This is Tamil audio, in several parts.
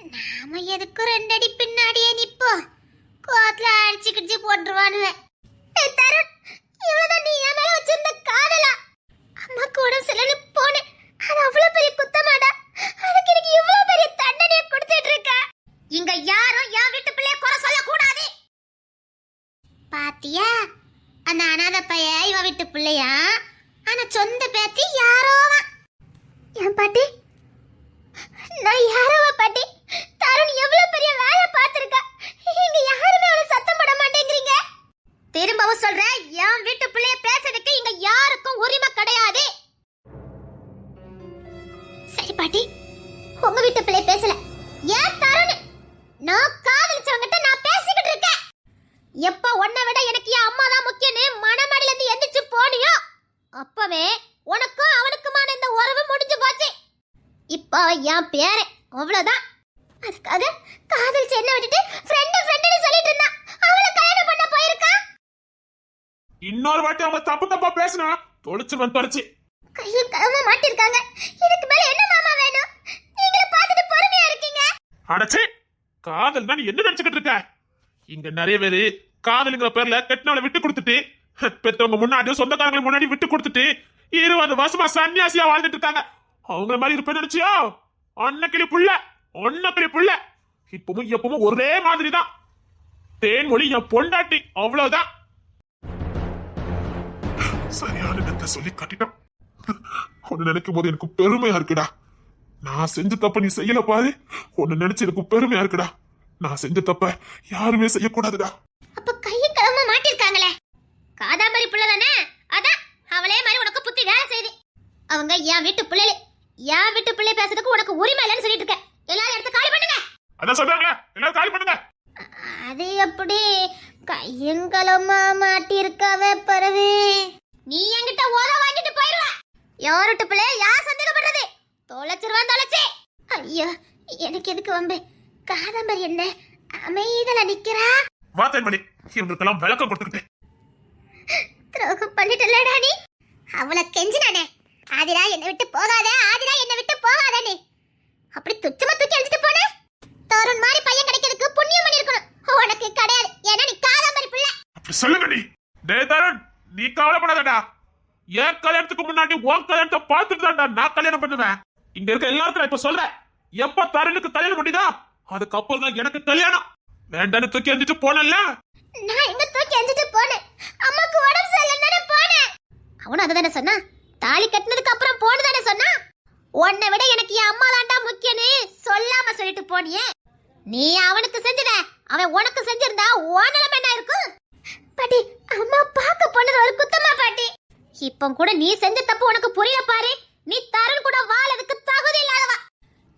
நாம எதுக்கு ரெண்டடி பின்னாடியே நிப்போம்? கோத்துல அடிச்சு கிடிச்சு போட்டுருவானுவேன் தருண் இவ்வளவுதான் நீ என் மேல வச்சிருந்த காதலா? அம்மாக்கு உடம்பு சரியில்லைன்னு போனேன். அது அவ்வளவு பெரிய குத்தமாடா? அதுக்கு எனக்கு இவ்வளவு பெரிய தண்டனையை கொடுத்துட்டு இருக்க இங்க யாரும் என் வீட்டு பிள்ளைய குறை சொல்லக்கூடாது. பாத்தியா? அந்த அனாத பைய இவ வீட்டு பிள்ளையா? ஆனா சொந்த பேத்தி யாரோவான் இப்போ என் பேரன் அவ்வளவுதான். அதுக்காக காதலிச்சு என்ன விட்டுட்டு ஃப்ரெண்டு ஃப்ரெண்டுன்னு சொல்லிட்டு இருந்தான் அவளை கல்யாணம் பண்ண போயிருக்கா? இன்னொரு வாட்டி அவங்க தப்பு தப்பா பேசினா தொலைச்சிருவன் தொலைச்சு கையும் களமா மாட்டிருக்காங்க. இதுக்கு மேல என்ன மாமா வேணும்? நீங்களே பார்த்துட்டு பொறுமையா இருக்கீங்க. அடச்சே காதல் தான் என்ன நினைச்சுக்கிட்டு இருக்க? இங்க நிறைய பேரு காதலுங்கிற பேர்ல கெட்டினவளை விட்டு கொடுத்துட்டு பெத்தவங்க முன்னாடி சொந்தக்காரங்களை முன்னாடி விட்டு கொடுத்துட்டு இருபது வருஷமா சன்னியாசியா வாழ்ந்துட்டு இருக்காங்க. அவங்கள மாதிரி இருப்பேன் நினைச்சியோ? அன்னக்கிளி புள்ள ஒன்னக்கிளி புள்ள. இப்பவும் எப்பவும் ஒரே மாதிரி தான் தேன்மொழி என் பொண்டாட்டி அவ்வளவுதான். சரியான இடத்தை சொல்லி கட்டிட்டோம். உன்னை நினைக்கும் போது எனக்கு பெருமையா இருக்குடா. நான் செஞ்ச தப்ப நீ செய்யல பாரு. உன்னை நினைச்சு எனக்கு பெருமையா இருக்குடா. நான் செஞ்ச தப்ப யாருமே செய்யக்கூடாதுடா. அப்ப கைய கிளம்ப மாட்டிருக்காங்களே. காதாபரி புள்ள தானே? அதான் அவளே மாதிரி உனக்கு புத்தி வேலை செய்தி அவங்க என் வீட்டு பிள்ளைகளே என் வீட்டு பிள்ளை பேசுறதுக்கு உனக்கு உரிமை இல்லைன்னு சொல்லிட்டு இருக்க. எல்லாரும் எடுத்து காலி பண்ணுங்க. அதான் சொல்றாங்க. எல்லாரும் காலி பண்ணுங்க. அது எப்படி? கையங்களமா மாட்டிருக்காவ பரவு நீ என்கிட்ட ஓத வாங்கிட்டு போயிருவ. யாருட்டு பிள்ளை? யார் சந்தேகப்படுறது? தொலைச்சிருவான் தொலைச்சி. ஐயோ எனக்கு எதுக்கு வம்பு? காதம்பரி என்ன அமைதல நிக்கிறா? வா தென்மணி இவங்களுக்கெல்லாம் விளக்கம் கொடுத்துக்கிட்டேன் துரோகம் பண்ணிட்டலடா நீ. அவளை கெஞ்சினானே. ஆதிரா என்னை விட்டு போகாத ஆதிரா என்னை விட்டு போகாதே அப்படி துச்சமா தூக்கி அடிச்சிட்டு போன? தருண் மாதிரி பையன் கிடைக்கிறதுக்கு புண்ணியம் பண்ணிருக்கணும். உனக்கு கிடையாது. ஏன்னா நீ காதம்பரி பிள்ளை. அப்படி சொல்லுங்க நீ. டே தருண் நீ கவலைப்படாதடா. என் கல்யாணத்துக்கு முன்னாடி உன் கல்யாணத்தை பார்த்துட்டு தான்டா நான் கல்யாணம் பண்ணுவேன். இங்க இருக்க எல்லாருக்கும் இப்ப சொல்றேன். எப்ப தருணுக்கு கல்யாணம் பண்ணிதா? அதுக்கப்புறம் தான் எனக்கு கல்யாணம். வேண்டான்னு தூக்கி எறிஞ்சிட்டு போனல நான் எங்க தூக்கி எஞ்சிட்டு போனேன்? அம்மாக்கு உடம்பு சரியில்லைன்னு போனேன். அவனும் அதுதானே சொன்னா தாலி கட்டினதுக்கு அப்புறம் போன்னு தானே சொன்னா? உன்னை விட எனக்கு என் அம்மா தாண்டா முக்கியன்னு சொல்லாம சொல்லிட்டு போனியே. நீ அவனுக்கு செஞ்சிட அவன் உனக்கு செஞ்சிருந்தா உன் நிலைமை என்ன இருக்கும்? பாட்டி அம்மா பார்க்க போனது ஒரு குத்தமா பாட்டி. இப்போ கூட நீ செஞ்ச தப்பு உனக்கு புரிய பாரு. நீ தரன் கூட வாழதுக்கு தகுதி இல்லாதவா.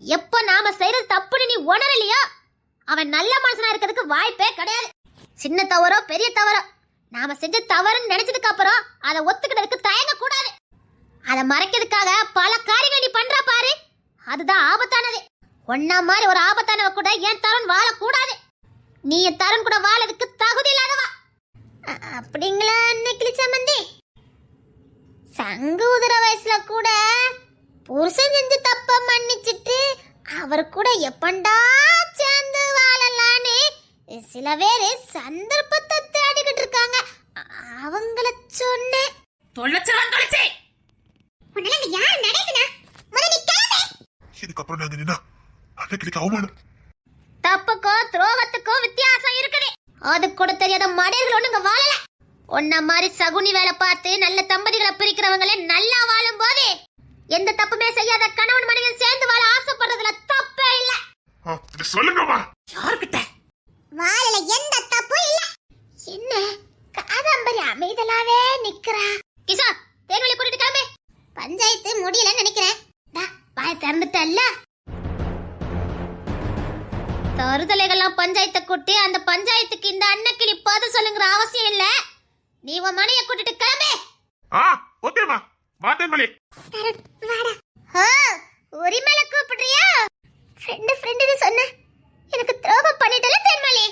எப்போ நாம செய்யறது தப்புன்னு நீ உணரலையோ? அவன் நல்ல மனுஷனா இருக்கிறதுக்கு வாய்ப்பே கிடையாது. சின்ன தவறோ பெரிய தவறோ. நாம செஞ்ச தவறுன்னு நினைச்சதுக்கு அப்புறம் அதை ஒத்துக்கிட்டதுக்கு தயங்க கூடாது அதை மறைக்கிறதுக்காக பல காரியங்கள் நீ பண்ற பாரு. அதுதான் ஆபத்தானது. ஒன்னா மாதிரி ஒரு ஆபத்தானவ கூட என் தருண் வாழக்கூடாது. நீ என் தருண் கூட வாழறதுக்கு தகுதி இல்லாதவா? அ- அப்படிங்களா அன்னைக்கு சம்மந்தி? சங்கு உதிர வயசுல கூட புருஷன் செஞ்சு தப்ப மன்னிச்சிட்டு அவர் கூட எப்பண்டா சேர்ந்து வாழலான்னு சில பேர் சந்தர்ப்பத்தை தேடிக்கிட்டு இருக்காங்க. அவங்கள சொன்னேன். தொலைச்சவன் தொலைச்சே! உன்னால இங்க யார் நடக்குனா முதல்ல நீ கிளம்பு. இதுக்கப்புறம் நாங்க நின்னா அன்னைக்கு அவமானம். தப்புக்கோ துரோகத்துக்கோ வித்தியாசம் இருக்குது. அது கூட தெரியாத மடையர்கள் ஒண்ணுங்க வாழல. உன்ன மாதிரி சகுனி வேலை பார்த்து நல்ல தம்பதிகளை பிரிக்கிறவங்களே நல்லா வாழும் போது எந்த தப்புமே செய்யாத கணவன் மனைவி சேர்ந்து வாழ ஆசைப்படுறதுல தப்பே இல்ல. ஆ, இது சொல்லுங்கம்மா. யார்கிட்ட? வாழல எந்த தப்பும் இல்ல. என்ன? காதம்பரி அமைதலாவே நிக்கிறா. கிஷா தேர்வழி கூட்டிட்டு கிளம்பு. பஞ்சாயத்து முடியலன்னு நினைக்கிறேன். டா, வாய் திறந்துட்டல்ல? தருதலைகள்லாம் பஞ்சாயத்தை கூட்டி அந்த பஞ்சாயத்துக்கு இந்த அன்னக்கிளி பதில் சொல்லுங்கிற அவசியம் இல்ல. நீ உன் மனைய கூட்டிட்டு கிளம்பு. ஆ ஓகேம்மா வா தென்மொழி உரிமையில கூப்பிடுறியா? ஃப்ரெண்டு ஃப்ரெண்டுன்னு சொன்ன. எனக்கு துரோகம் பண்ணிட்டல தென்மொழி.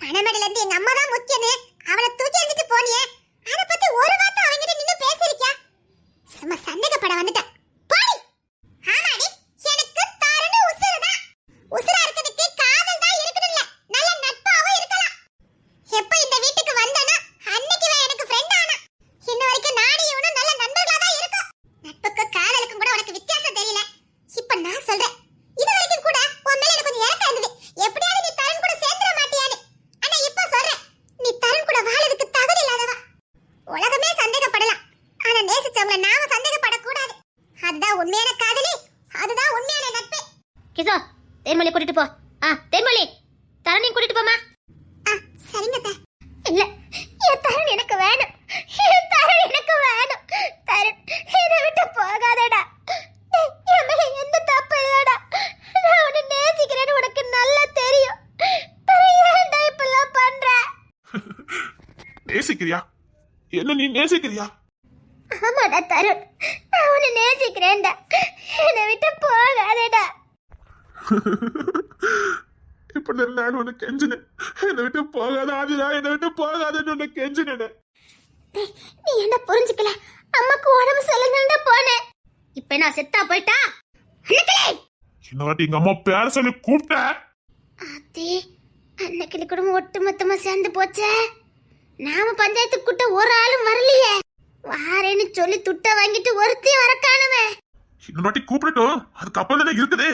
மணமடியில இருந்து எங்க அம்மா தான் முக்கியன்னு அவளை தூக்கி எறிஞ்சிட்டு போனியே. அத பத்தி ஒரு வார்த்தை அவங்கிட்ட நின்னு பேசிருக்கியா சும்மா சந்தேகப்பட வந்துட்டேன். உண்மையான காதலி. அதுதான் உண்மையான நட்பு. கிசோ தேன்மொழி கூட்டிட்டு போ. ஆ தேன்மொழி தரணியும் கூட்டிட்டு போமா ஆ சரிங்க. இல்ல என் தருண் எனக்கு வேணும். என் தருண் எனக்கு வேணும். தருண் என்னை விட்டு போகாதடா. என் மேல எந்த தப்பு இல்லடா. நான் உன்னை நேசிக்கிறேன்னு உனக்கு நல்லா தெரியும். நேசிக்கிறியா? என்ன நீ நேசிக்கிறியா? ஆமாடா தருண் நான் உன்னை நேசிக்கிறேன்டா. என்னை விட்டு போகாதடா. இப்ப நான் உனக்கு கெஞ்சினேன். என்னை விட்டு போகாத ஆதிரா என்னை விட்டு போகாதன்னு உனக்கு கெஞ்சினேன். நீ என்ன புரிஞ்சுக்கல? அம்மாக்கு உடம்பு சொல்லுங்கன்னு போனேன். இப்ப நான் செத்தா போயிட்டா? இந்த வாட்டி எங்க அம்மா பேர சொல்லி கூப்பிட்ட. அத்தே அன்னைக்கிளி குடும்பம் ஒட்டு மொத்தமா சேர்ந்து போச்சே. நாம பஞ்சாயத்து கூட்ட ஒரு ஆளும் வரலையே. வாரேன்னு சொல்லி துட்ட வாங்கிட்டு ஒருத்தையும் வர காணுமே. இந்த வாட்டி கூப்பிடட்டும் அதுக்கப்புறம் தானே இருக்குது.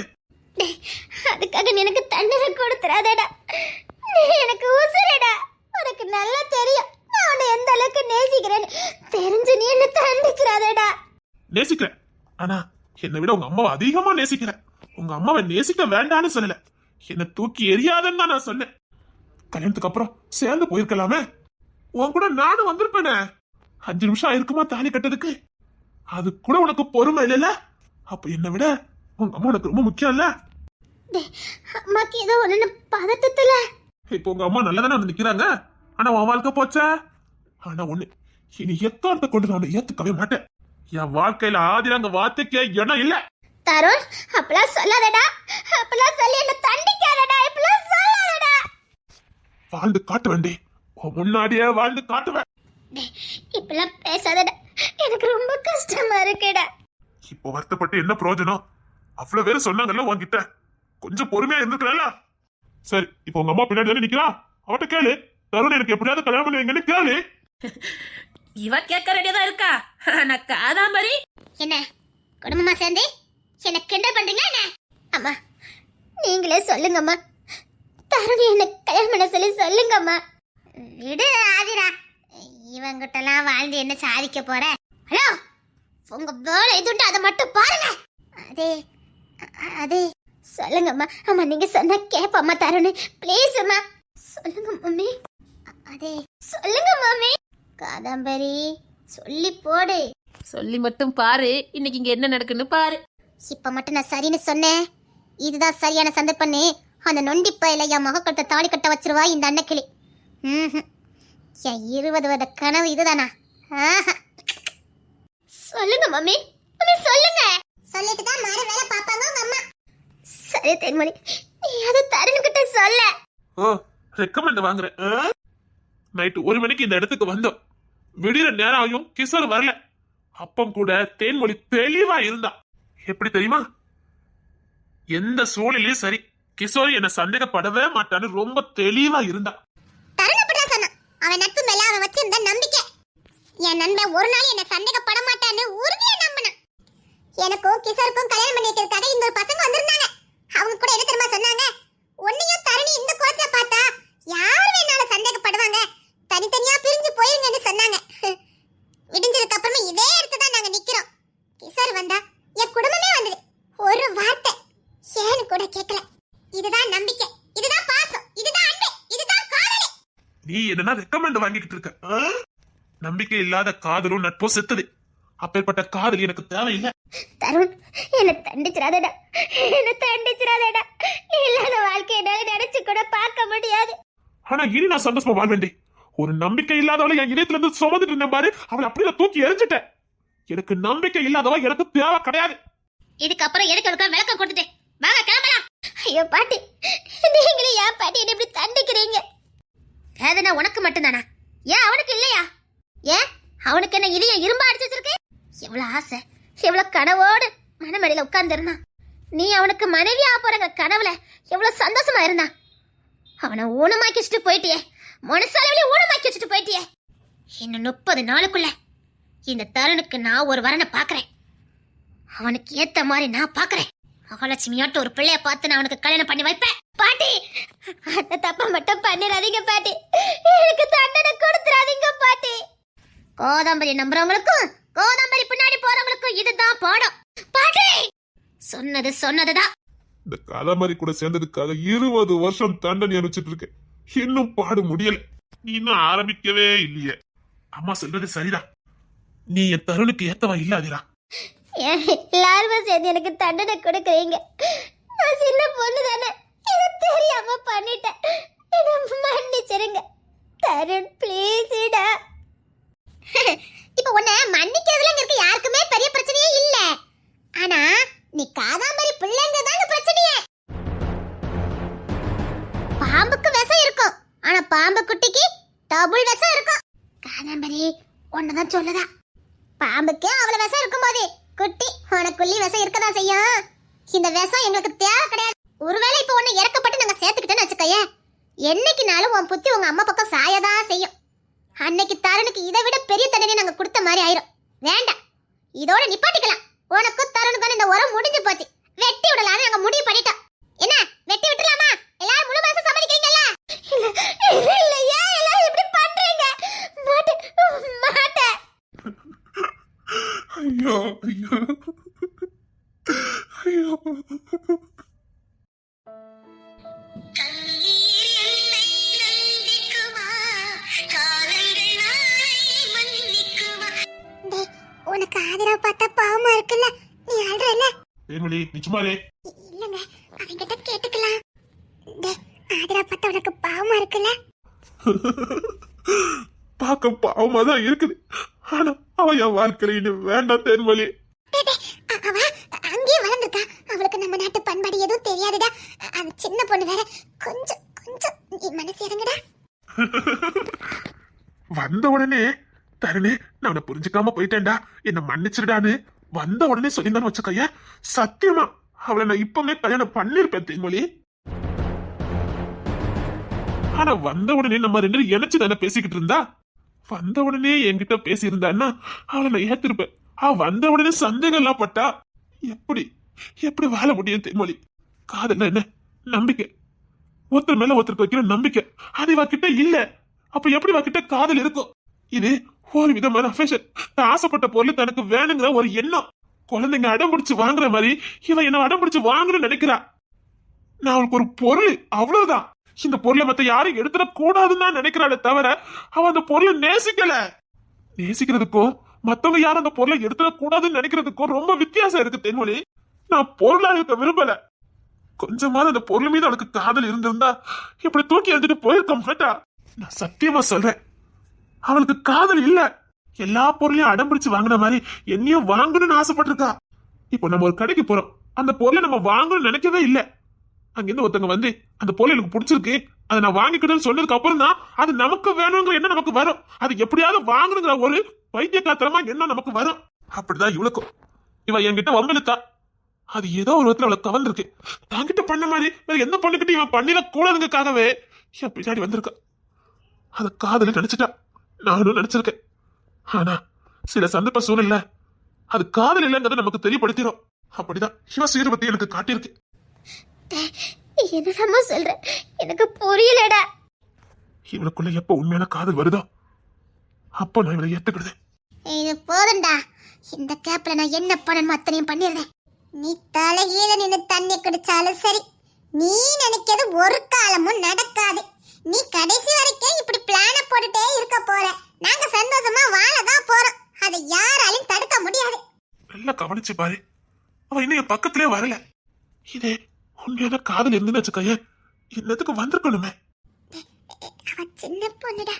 அதுக்காக எனக்கு தண்டனை கொடுத்துறாதடா. நீ எனக்கு உசுரடா. உனக்கு நல்லா தெரியும். நான் உன்னை எந்த அளவுக்கு நேசிக்கிறேன்னு தெரிஞ்சு நீ என்ன தண்டிச்சிடாதடா. நேசிக்கிறேன். ஆனா என்னை விட உங்க அம்மாவை அதிகமா நேசிக்கிறேன். உங்க அம்மாவை நேசிக்க வேண்டாம்னு சொல்லல. என்னை தூக்கி எரியாதன்னு தான் நான் சொன்னேன். கல்யாணத்துக்கு அப்புறம் சேர்ந்து போயிருக்கலாமே. உன் கூட நானும் வந்திருப்பேனே. அஞ்சு நிமிஷம் ஆயிருக்குமா தாலி கட்டதுக்கு அது கூட உனக்கு பொறுமை இல்லைல்ல? அப்ப என்னை விட உங்க அம்மா உனக்கு ரொம்ப முக்கியம் இல்ல? அம்மாக்கு ஏதோ ஒண்ணு பதட்டத்துல. இப்போ உங்க அம்மா நல்லதானே வந்து நிக்கிறாங்க? ஆனா உன் வாழ்க்கை போச்சா? ஆனா ஒண்ணு இனி எத்தார்த்த கொண்டு நான் ஏத்துக்கவே மாட்டேன். என் வாழ்க்கையில ஆதிராங்க வார்த்தைக்கே இடம் இல்ல. தருண் அப்பெல்லாம் சொல்லாதடா. அப்பெல்லாம் சொல்லி என்ன தண்டிக்காதடா. இப்பெல்லாம் சொல்லாதடா. வாழ்ந்து காட்ட வேண்டி உன் முன்னாடியே வாழ்ந்து காட்டுவேன். இப்பெல்லாம் பேசாதடா. எனக்கு ரொம்ப கஷ்டமா இருக்குடா. இப்போ வருத்தப்பட்டு என்ன பிரயோஜனம் அவ்வளவு பேர் சொன்னாங்கல்ல உன்கிட்ட. கொஞ்சம் பொறுமையா இருந்துக்கல சரி இப்போ உங்க அம்மா பின்னாடி தானே நிக்கிறா? அவட்ட கேளு. தருண் எனக்கு எப்படியாவது கல்யாணம் பண்ணி வைங்கன்னு கேளு. இவ கேட்க ரெடியா இருக்கா? ஆனா காதாம்பரி என்ன? குடும்பமா சேர்ந்து? என்ன கிண்டல் பண்றீங்க என்ன? அம்மா நீங்களே சொல்லுங்கம்மா. தருணி என்ன கல்யாணம் பண்ண சொல்லி சொல்லுங்கம்மா. விடு ஆதிரா. இவங்கிட்டலாம் வாழ்ந்து என்ன சாதிக்க போற? ஹலோ உங்க வேலை எதுண்டு அதை மட்டும் பாருங்க. அதே அதே சொல்லுங்கம்மா. அம்மா நீங்க சொன்னா கேப்பம்மா தருண் ப்ளீஸ் அம்மா. சொல்லுங்க மம்மி. அதே சொல்லுங்க மம்மி. காதம்பரி சொல்லி போடு. சொல்லி மட்டும் பாரு. இன்னைக்கு இங்க என்ன நடக்குன்னு பாரு. இப்ப மட்டும் நான் சரின்னு சொன்னேன். இதுதான் சரியான சந்தர்ப்பண்ணு அந்த நொண்டி பயில என் முகக்கட்ட தாலி கட்ட வச்சிருவா இந்த அன்னக்கிளி. ம்ஹும். என் இருபது வருட கனவு இதுதானா. சொல்லுங்க மம்மி. மம்மி சொல்லுங்க. சொல்லிட்டு தான் மறு வேலை பாப்பாங்க உங்க அம்மா. சரி தென்மொழி. நீ அதை தருணுகிட்ட சொல்ல. ஓ ரெக்கமெண்ட் வாங்குறேன். நைட்டு ஒரு மணிக்கு இந்த இடத்துக்கு வந்தோம். விடிகிற நேரம் ஆகும் கிஷோர் வரல. அப்பம் கூட தேன்மொழி தெளிவா இருந்தா எப்படி தெரியுமா? எந்த சூழ்நிலையும் சரி கிஷோர் என்ன சந்தேகப்படவே மாட்டான்னு ரொம்ப தெளிவா இருந்தா தருண் அவன் நட்பு மேல அவன் வச்சிருந்த நம்பிக்கை. என் நண்பன் ஒரு நாள் என்ன சந்தேகப்பட மாட்டான்னு உறுதியா நம்பினான். எனக்கும் கிஷோருக்கும் கல்யாணம் பண்ணி வைக்கிறதுக்காக இந்த ஒரு பசங்க வந்திருந்தாங்க அவங்க கூட என்ன தெரியுமா சொன்னாங்க உன்னையும் தரணி இந்த கோலத்துல பார்த்தா யார் வேணாலும் சந்தேகப்படுவாங்க தனித்தனியா பிரிஞ்சு போயிருங்கன்னு சொன்னாங்க விடிஞ்சதுக்கு அப்புறமா இதே இடத்துல தான் நாங்க நிக்கிறோம் கிஷோர் வந்தா என் குடும்பமே வந்தது ஒரு வார்த்தை ஏன்னு கூட கேட்கல இதுதான் நம்பிக்கை இதுதான் பாசம் இதுதான் அன்பு இதுதான் காதலி நீ என்னன்னா ரெக்கமெண்ட் வாங்கிக்கிட்டு இருக்க? நம்பிக்கை இல்லாத காதலும் நட்பும் செத்துது. அப்பேற்பட்ட காதல் எனக்கு தேவையில்லை. தருண் என்ன தண்டிச்சிடாதடா. என்ன தண்டிச்சிடாதடா. இல்லாத வாழ்க்கை என்னால நினைச்சு கூட பார்க்க முடியாது. ஆனா இனி நான் சந்தோஷமா வாழ்வேண்டி. ஒரு நம்பிக்கை இல்லாதவளை என் இதயத்துல இருந்து சுமந்துட்டு இருந்தேன் பாரு அவளை அப்படியே நான் தூக்கி எரிஞ்சிட்டேன் எனக்கு நம்பிக்கை இல்லாதவ எனக்கு தேவை கிடையாது. இதுக்கப்புறம் எதுக்கு அதுக்கு விளக்கம் கொடுத்துட்டேன்? வாங்க கிளம்பலாம். ஐயோ பாட்டி நீங்களே ஏன் பாட்டி என்ன இப்படி தண்டிக்கிறீங்க? வேதனை உனக்கு மட்டும்தானா? ஏன் அவனுக்கு இல்லையா? ஏன்? அவனுக்கு என்ன இதயம் இரும்பா அடிச்சு வச்சிருக்கு? எவ்வளோ ஆசை. எவ்வளோ கனவோடு மனமடியில் உட்கார்ந்துருந்தான் நீ அவனுக்கு மனைவி போறங்க கனவுல. எவ்வளோ சந்தோஷமா இருந்தான் அவனை ஊனமாக்கி வச்சுட்டு போயிட்டியே. மனசாலவிலே ஊனமாக்கி வச்சுட்டு போயிட்டியே. இன்னும் முப்பது நாளுக்குள்ள இந்த தருணுக்கு நான் ஒரு வரனை பார்க்குறேன் அவனுக்கு ஏற்ற மாதிரி நான் பார்க்குறேன் மகாலட்சுமியாட்ட ஒரு பிள்ளைய பார்த்து நான் அவனுக்கு கல்யாணம் பண்ணி வைப்பேன். பாட்டி அந்த தப்ப மட்டும் பண்ணிடாதீங்க பாட்டி. எனக்கு தண்டனை கொடுத்துறாதீங்க பாட்டி. கோதாம்பரி நம்புறவங்களுக்கும் கோதாம்பரி பின்னாடி போறவங்களுக்கு இதுதான் பாடம். பாட்டி சொன்னது சொன்னதுதான். இந்த காதாமரி கூட சேர்ந்ததுக்காக இருபது வருஷம் தண்டனை அனுப்பிச்சிட்டு இருக்கேன். இன்னும் பாடு முடியல. நீ இன்னும் ஆரம்பிக்கவே இல்லையே. அம்மா சொல்றது சரிதான் நீ என் தருணுக்கு ஏத்தவா இல்லாதிரா எல்லாருமே சேர்ந்து எனக்கு தண்டனை கொடுக்குறீங்க. நான் சின்ன பொண்ணு தானே இது தெரியாம பண்ணிட்டேன். என்ன மன்னிச்சிருங்க. தருண் ப்ளீஸ்டா இப்போ உன்னை மன்னிக்கிறதுல இங்க இருக்க யாருக்குமே பெரிய பிரச்சனையே இல்ல. ஆனா நீ காதாம்பரி பிள்ளைங்க தான் பிரச்சனையே. பாம்புக்கு விஷம் இருக்கும். ஆனா பாம்பு குட்டிக்கு டபுள் விஷம் இருக்கும். காதாம்பரி ஒன்னதான் சொல்லுதா. பாம்புக்கே அவ்வளவு விஷம் இருக்கும்போது குட்டி உனக்குள்ளி விஷம் இருக்கதான் செய்யும். இந்த விஷம் எங்களுக்கு தேவை கிடையாது. ஒருவேளை இப்போ உன்னை இறக்கப்பட்டு நாங்கள் சேர்த்துக்கிட்டேன்னு வச்சுக்கோயே என்னைக்குனாலும் உன் புத்தி உங்கள் அம்மா பக்கம் சாயதான் செய்யும். அன்னைக்கு தருணுக்கு இதை விட பெரிய தண்டனை நாங்கள் கொடுத்த மாதிரி ஆயிரும். வேண்டாம். இதோட நிப்பாட்டிக்கலாம். உனக்கும் தருணுக்கான இந்த உரம் முடிஞ்சு போச்சு. வெட்டி விடலாம் அவன்கிட்ட கேட்டுக்கலாம். டேய் ஆதரவு பார்த்தா உனக்கு பாவமா இருக்குல்ல? பார்க்க பாவமா தான் இருக்குது. ஆனா அவ என் வாழ்க்கையில இனி வேண்டாம் தேன்மொழி. அவ அங்கேயே வளர்ந்துருக்கா. அவளுக்கு நம்ம நாட்டு பண்பாடு எதுவும் தெரியாதுடா. அ- அது சின்ன பொண்ணு வேற. கொஞ்சம் கொஞ்சம் நீ மனசு இறங்குடா. வந்த உடனே தருணே நான் உன்னை புரிஞ்சுக்காம போயிட்டேன்டா. என்ன மன்னிச்சிருடான்னு. வந்த உடனே சொல்லியிருந்தான்னு வச்சுக்கைய சத்தியமா அவளை நான் இப்பவுமே கல்யாணம் பண்ணிருப்பேன் தேன்மொழி. ஆனா வந்த உடனே நம்ம ரெண்டு பேரும் இணைச்சு தானே பேசிக்கிட்டு இருந்தா? வந்த உடனே என்கிட்ட பேசியிருந்தான்னா அவளை நான் ஏத்திருப்பேன். அவ வந்த உடனே சந்தேகம் எல்லாம் பட்டா எப்படி எப்படி வாழ முடியும் தேன்மொழி? காதல் என்ன? நம்பிக்கை. ஒருத்தர் மேல ஒருத்தருக்கு வைக்கிற நம்பிக்கை. அது இவ கிட்ட இல்ல. அப்ப எப்படி இவ கிட்ட காதல் இருக்கும்? இது ஒரு விதமான அஃபேஷன் ஆசைப்பட்ட பொருள் தனக்கு வேணுங்கிற ஒரு எண்ணம். குழந்தைங்க அடம் பிடிச்சு வாங்குற மாதிரி இவன் என்ன அடம் பிடிச்சு வாங்கணும்னு நினைக்கிறா. நான் அவளுக்கு ஒரு பொருள் அவ்வளவுதான். இந்த பொருளை மத்த யாரும் எடுத்துட கூடாதுன்னு தான் நினைக்கிறாளே தவிர அவ அந்த பொருளை நேசிக்கல. நேசிக்கிறதுக்கும் மத்தவங்க யாரும் அந்த பொருளை எடுத்துட கூடாதுன்னு நினைக்கிறதுக்கும் ரொம்ப வித்தியாசம் இருக்கு தென்மொழி. நான் பொருளா இருக்க விரும்பல. கொஞ்சமாவது அந்த பொருள் மீது அவளுக்கு காதல் இருந்திருந்தா இப்படி தூக்கி எழுந்துட்டு போயிருக்க மாட்டா. நான் சத்தியமா சொல்றேன். அவளுக்கு காதல் இல்லை. எல்லா பொருளையும் அடம்பிடிச்சு வாங்கின மாதிரி என்னையும் வாங்கணும்னு ஆசைப்பட்டிருக்கா. இப்போ நம்ம ஒரு கடைக்கு போறோம். அந்த பொருளை நம்ம வாங்கணும்னு நினைக்கவே இல்லை. அங்கிருந்து ஒருத்தங்க வந்து அந்த பொருள் எனக்கு பிடிச்சிருக்கு. அதை நான் வாங்கிக்கணும்னு சொன்னதுக்கு அப்புறம் தான் அது நமக்கு வேணுங்கிற என்ன நமக்கு வரும். அது எப்படியாவது வாங்கணுங்கிற ஒரு பைத்தியக்காரத்தனமா என்ன நமக்கு வரும். அப்படிதான் இவளுக்கும். இவ என்கிட்ட வம்பெழுத்தா அது ஏதோ ஒரு விதத்துல அவளை கவர்ந்துருக்கு. தாங்கிட்ட பண்ண மாதிரி வேற எந்த பொண்ணுகிட்ட இவன் பண்ணிட கூடாதுங்கக்காகவே என் பின்னாடி வந்திருக்கா. அதை காதல நினைச்சிட்டா. நானும் நினைச்சிருக்கேன். ஆனா சில சந்தர்ப்ப சூழ்நிலை அது காதல் இல்லைங்கிறத நமக்கு தெரியப்படுத்திடும் அப்படிதான் சிவ சீரபத்தி எனக்கு காட்டியிருக்கு. என்னடாமா சொல்ற? எனக்கு புரியலடா. இவனுக்குள்ள எப்ப உண்மையான காதல் வருதோ அப்போ நான் இவளை ஏத்துக்கிடுது இது போதும்டா. இந்த கேப்ல நான் என்ன பண்ணணும் அத்தனையும் பண்ணிடுறேன். நீ தலைகீழ நின்னு தண்ணி குடிச்சாலும் சரி நீ நினைக்கிறது ஒரு காலமும் நடக்காது. நீ கடைசி வரைக்கும் இப்படி பிளான போட்டுட்டே இருக்க போற. நாங்க சந்தோஷமா வாழதான் போறோம். அதை யாராலையும் தடுக்க முடியாது. நல்லா கவனிச்சு பாரு. அவ இன்னும் என் பக்கத்திலே வரல. இதே உண்மையான காதல் இருந்துன்னு வச்சுக்கைய என்னத்துக்கு வந்திருக்கணுமே? அவ சின்ன பொண்ணுடா.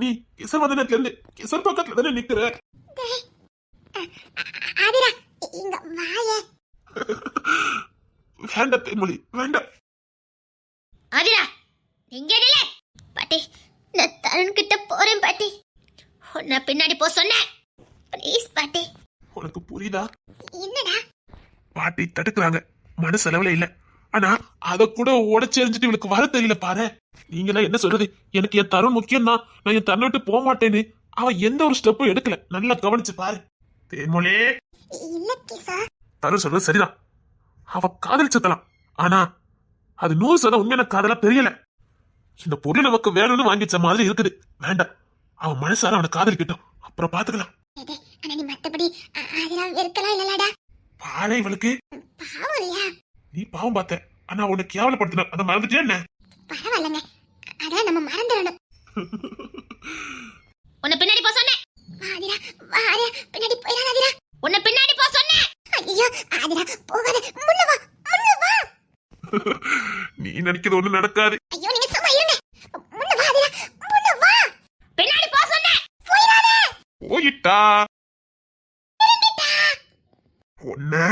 நீ கிசர் வந்தனத்துல இருந்து கிசர் பக்கத்துல தானே நிக்கிற? ஆதிரா இங்க வாயே. வேண்டாம் தேன்மொழி வேண்டாம். ஆதிரா எங்க நில பாட்டி நான் தருண் கிட்ட போறேன் பாட்டி. உன்னை பின்னாடி போ சொன்னேன். ப்ளீஸ் பாட்டி. உனக்கு புரியுதா? என்னடா? பாட்டி தடுக்கிறாங்க. மனசளவுல இல்ல. ஆனா அத கூட உடச்செறிஞ்சிட்டு இவளுக்கு வர தெரியல பாரு. நீங்க என்ன சொல்றது? எனக்கு என் தருண் முக்கியம் தான் நான் என் தருண் விட்டு போக மாட்டேன்னு அவ எந்த ஒரு ஸ்டெப்பும் எடுக்கல. நல்லா கவனிச்சு பாரு. தேன்மொழி. இல்ல கிசா தருண் சொல்றது சரிதான். அவ காதலிச்சதலாம் ஆனா அது நூறு சதம் உண்மையான காதலா தெரியல. இந்த பொருள் நமக்கு வேணும்னு வாங்கிச்ச மாதிரி இருக்குது. வேண்டாம். அவன் மனசார அவனை காதலிக்கட்டும். அப்புறம் பாத்துக்கலாம். டேய், ஆனா நீ மத்தபடி அ- அதெல்லாம் வெறுக்கலாம் இல்லலடா பாரு இவளுக்கு. பாவம் இல்லையா? நீ பாவம் பார்த்த. ஆனா உன்னை கேவலப்படுத்தின. அதை மறந்துட்டே என்ன? பரவாயில்லைங்க. அதான் நம்ம மறந்துடணும். உன்னை பின்னாடி போ சொன்னேன். பின்னாடி போயிடாத ஆதிரா உன்னை பின்னாடி போ சொன்னேன். ஐயோ ஆதிரா போகாத. முன்ன வா முன்ன வா. நீ நினைக்கிறது ஒண்ணு நடக்காது. ஐயோ நீங்க சும்மா இருங்க முன்ன வா ஆதிரா முன்ன வா பின்னாடி போ சொன்னேன் போயிடாத போயிட்டா திரும்பிட்டா ஒன்ன